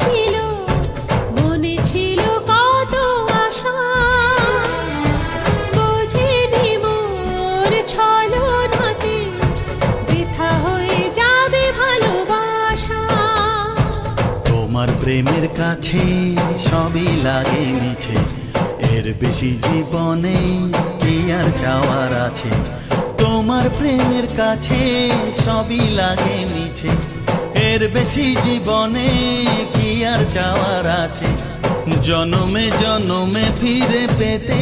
ছিল, মনে ছিল কত আশা। বোঝেনি মোর ছলনাতে বৃথা হয়ে যাবে ভালোবাসা। তোমার প্রেমের কাছে সবই লাগে মিছে, এর বেশি জীবনে কি আর চাওয়ার আছে? তোমার প্রেমের কাছে সবই লাগে মিছে এর বেশি জীবনে কি আর চাওয়ার আছে? জনমে জনমে ফিরে পেতে